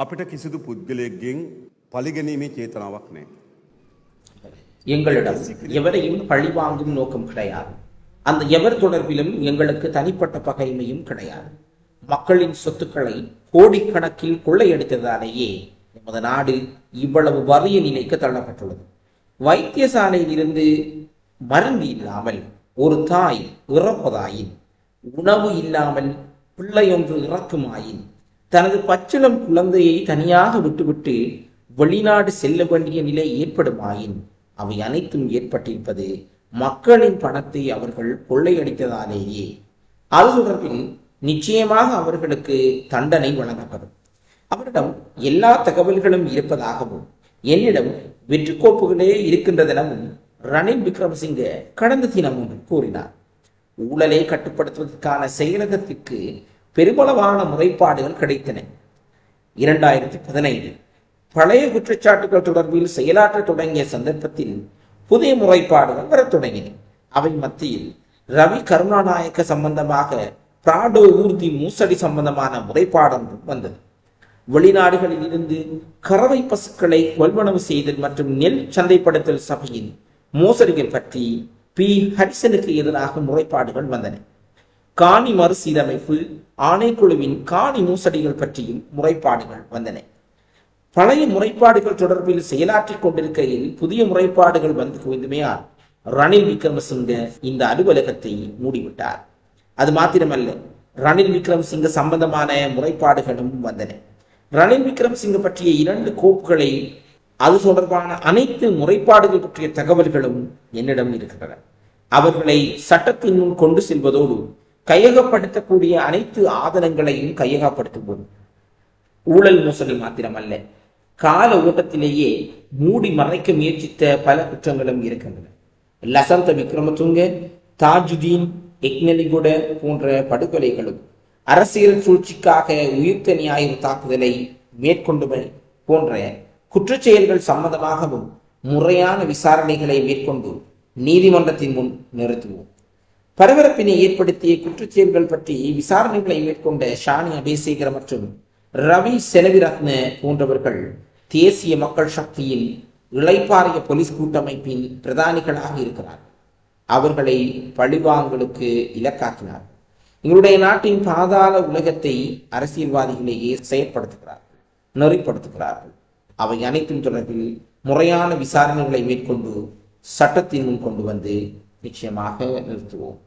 අපිට කිසිදු පුද්ගලයෙක්ගෙන් පලිගැනීමේ චේතනාවක් නෑ. எங்களிடம் எவரையும் பழிவாங்கும் நோக்கம் கிடையாது அந்த எவர் தொடர்பிலும் எங்களுக்கு தனிப்பட்ட பகைமையும் கிடையாது மக்களின் சொத்துக்களை கோடிக்கணக்கில் கொள்ளையடித்ததாலேயே நமது நாடு இவ்வளவு வறிய நிலைக்கு தள்ளப்பட்டுள்ளது வைத்தியசாலையில் இருந்து மருந்து இல்லாமல் ஒரு தாய் இறப்பதாயின் உணவு இல்லாமல் பிள்ளையொன்று இறக்குமாயின் தனது பச்சிளம் குழந்தையை தனியாக விட்டுவிட்டு வெளிநாடு செல்ல வேண்டிய நிலை ஏற்படுமாயின் அவை அனைத்தும் ஏற்பட்டிருப்பது மக்களின் பணத்தை அவர்கள் கொள்ளையடித்ததாலேயே. அது தொடர்பில் நிச்சயமாக அவர்களுக்கு தண்டனை வழங்கப்படும். அவரிடம் எல்லா தகவல்களும் இருப்பதாகவும் என்னிடம் வெற்றி கோப்புகளே இருக்கின்றதெனவும் ரணில் விக்ரமசிங்க கடந்த தினமும் கூறினார். ஊழலை கட்டுப்படுத்துவதற்கான செயலகத்திற்கு பெருமளவான முறைப்பாடுகள் கிடைத்தன. இரண்டாயிரத்தி பதினைந்து பழைய குற்றச்சாட்டுகள் தொடர்பில் செயலாற்ற தொடங்கிய சந்தர்ப்பத்தில் புதிய முறைப்பாடுகள் வரத் தொடங்கின. அவை மத்தியில் ரவி கருணாநாயக்க சம்பந்தமாக பிராடோ ஊர்தி மோசடி சம்பந்தமான முறைப்பாடொன்றும் வந்தது. வெளிநாடுகளில் இருந்து கறவை பசுக்களை கொள்வனவு செய்தல் மற்றும் நெல் சந்தைப்படுத்தல் சபையின் மோசடிகள் பற்றி பி. ஹரிசனுக்கு எதிராக முறைப்பாடுகள் வந்தன. காணி மறுசீரமைப்பு ஆணைக்குழுவின் காணி மோசடிகள் பற்றியும் முறைப்பாடுகள் வந்தன. பழைய முறைப்பாடுகள் தொடர்பில் செயலாற்றிக் கொண்டிருக்கையில் புதிய முறைப்பாடுகள் வந்து குவிந்துமையால் ரணில் விக்ரமசிங்க இந்த அலுவலகத்தை மூடிவிட்டார். அது மாத்திரமல்ல ரணில் விக்ரமசிங்க சம்பந்தமான முறைப்பாடுகளும் வந்தன. ரணில் விக்ரமசிங்க பற்றிய இரண்டு கோப்புகளை அது தொடர்பான அனைத்து முறைப்பாடுகள் பற்றிய தகவல்களும் என்னிடம் இருக்கின்றன. அவர்களை சட்டத்தின் முன் கொண்டு செல்வதோடு கையகப்படுத்தக்கூடிய அனைத்து ஆதனங்களையும் கையகப்படுத்துவோம் ஊழல் மோசடி மாத்திரமல்ல கால ஓட்டத்திலேயே மூடி மறைக்க முயற்சித்த பல குற்றங்களும் இருக்கின்றன. லசந்த விக்ரமதுங்க தாஜுதீன் எக்னலிகுட போன்ற படுகொலைகளும் அரசியல் சூழ்ச்சிக்காக உயிர்த்த நியாயம் தாக்குதலை மேற்கொண்டுமை போன்ற குற்றச்செயல்கள் சம்பந்தமாகவும் முறையான விசாரணைகளை மேற்கொண்டு நீதிமன்றத்தின் முன் நிறுத்துவோம். பரபரப்பினை ஏற்படுத்திய குற்றச்செயல்கள் பற்றி விசாரணைகளை மேற்கொண்ட ஷானி அபேசேகர் மற்றும் ரவி செலவிரத்ன போன்றவர்கள் தேசிய மக்கள் சக்தியின் இளைப்பாறிய போலீஸ் கூட்டமைப்பின் பிரதானிகளாக இருக்கிறார். அவர்களை பழிவாங்களுக்கு இலக்காக்கினார். எங்களுடைய நாட்டின் பாதாள உலகத்தை அரசியல்வாதிகளையே செயற்படுத்துகிறார்கள் நெறிப்படுத்துகிறார்கள். அவை அனைத்தும் தொடர்பில் முறையான விசாரணைகளை மேற்கொண்டு சட்டத்தின் முன் கொண்டு வந்து நிச்சயமாக நிறுத்துவோம்.